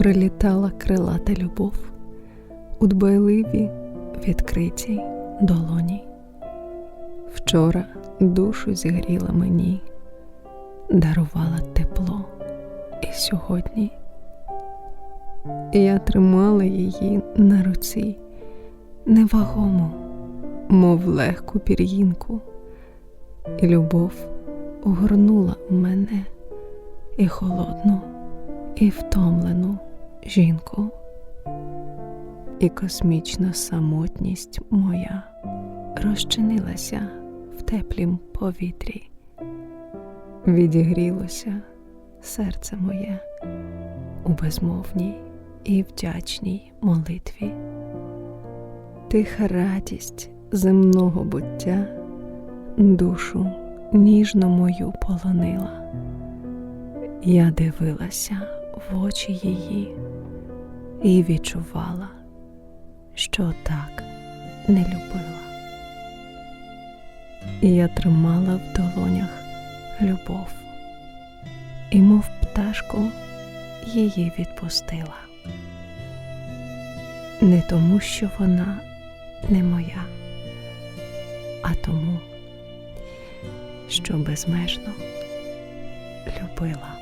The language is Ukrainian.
прилітала крилата любов у дбайливі відкритій долоні. Вчора душу зігріла мені, дарувала тепло, і сьогодні я тримала її на руці, невагому, мов легку пір'їнку, і любов огорнула мене і холодну, і втомлену жінку, і космічна самотність моя розчинилася в теплім повітрі, відігрілося серце моє у безмовній і вдячній молитві. Тиха радість земного буття душу ніжно мою полонила. Я дивилася в очі її і відчувала, що так не любила. І я тримала в долонях любов, і, мов пташку, її відпустила. Не тому, що вона не моя, а тому, що безмежно любила.